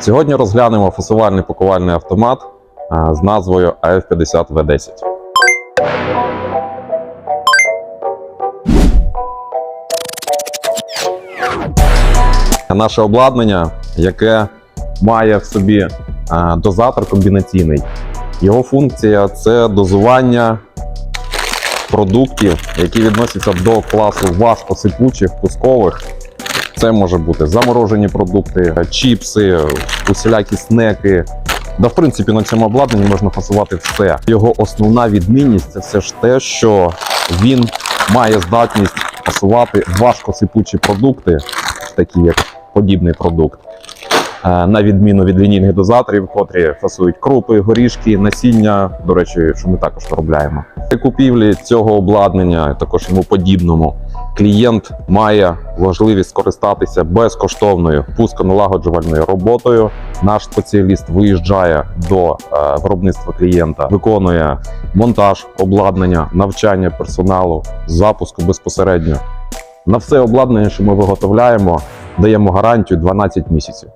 Сьогодні розглянемо фасувальний пакувальний автомат з назвою AF50V10. Наше обладнання, яке має в собі дозатор комбінаційний. Його функція це дозування продуктів, які відносяться до класу важкосипучих, кускових. Це може бути заморожені продукти, чіпси, усілякі снеки. Да, в принципі, на цьому обладнанні можна фасувати все. Його основна відмінність це все ж те, що він має здатність фасувати важкосипучі продукти, такі як подібний продукт. Е, На відміну від лінійних дозаторів, котрі фасують крупи, горішки, насіння. До речі, що ми також виробляємо. При купівлі цього обладнання, також йому подібному, клієнт має можливість скористатися безкоштовною пусконалагоджувальною роботою. Наш спеціаліст виїжджає до е, виробництва клієнта, виконує монтаж обладнання, навчання персоналу, запуску безпосередньо. На все обладнання, що ми виготовляємо, даємо гарантію 12 місяців.